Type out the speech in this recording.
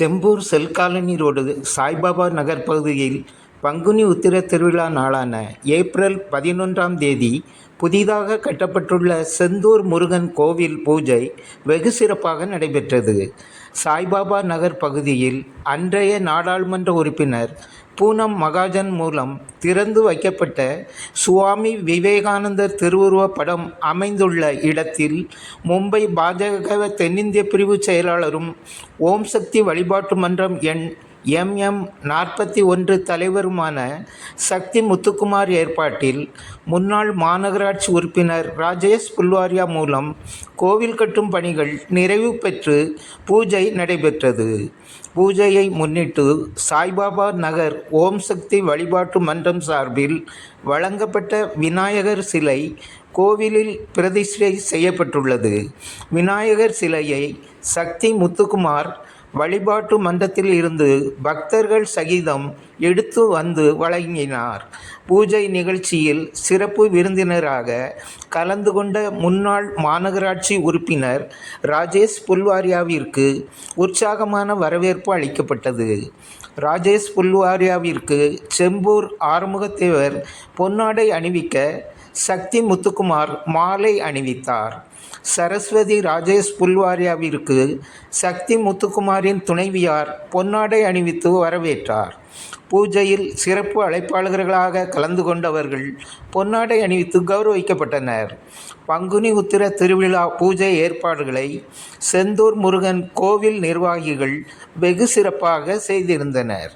Chembur cell colony road Saibaba Nagar பகுதியில் பங்குனி உத்திர திருவிழா நாளான ஏப்ரல் பதினொன்றாம் தேதி புதிதாக கட்டப்பட்டுள்ள செந்தூர் முருகன் கோவில் பூஜை வெகு சிறப்பாக நடைபெற்றது. சாய்பாபா நகர் பகுதியில் அன்றைய நாடாளுமன்ற உறுப்பினர் பூனம் மகாஜன் மூலம் திறந்து வைக்கப்பட்ட சுவாமி விவேகானந்தர் திருவுருவப் படம் அமைந்துள்ள இடத்தில் மும்பை பாஜக தென்னிந்திய பிரிவு செயலாளரும் ஓம் சக்தி வழிபாட்டு மன்றம் எண் எம்எம் நாற்பத்தி ஒன்று தலைவருமான சக்தி முத்துக்குமார் ஏற்பாட்டில் முன்னாள் மாநகராட்சி உறுப்பினர் ராஜேஷ் புல்வாரியா மூலம் கோவில் கட்டும் பணிகள் நிறைவு பெற்று பூஜை நடைபெற்றது. பூஜையை முன்னிட்டு சாய்பாபா நகர் ஓம் சக்தி வழிபாட்டு மன்றம் சார்பில் வழங்கப்பட்ட விநாயகர் சிலை கோவிலில் பிரதிஷ்டை செய்யப்பட்டுள்ளது. விநாயகர் சிலையை சக்தி முத்துக்குமார் வழிபாட்டு மன்றத்தில் இருந்து பக்தர்கள் சகிதம் எடுத்து வந்து வழங்கினார். பூஜை நிகழ்ச்சியில் சிறப்பு விருந்தினராக கலந்து கொண்ட முன்னாள் மாநகராட்சி உறுப்பினர் ராஜேஷ் புல்வாரியாவிற்கு உற்சாகமான வரவேற்பு அளிக்கப்பட்டது. ராஜேஷ் புல்வாரியாவிற்கு செம்பூர் ஆறுமுகத்தேவர் பொன்னாடை அணிவிக்க சக்தி முத்துக்குமார் மாலை அணிவித்தார். சரஸ்வதி ராஜேஷ் புல்வாரியாவிற்கு சக்தி முத்துக்குமாரின் துணைவியார் பொன்னாடை அணிவித்து வரவேற்றார். பூஜையில் சிறப்பு அழைப்பாளர்களாக கலந்து கொண்டவர்கள் பொன்னாடை அணிவித்து கௌரவிக்கப்பட்டனர். பங்குனி உத்திர திருவிழா பூஜை ஏற்பாடுகளை செந்தூர் முருகன் கோவில் நிர்வாகிகள் வெகு சிறப்பாக செய்திருந்தனர்.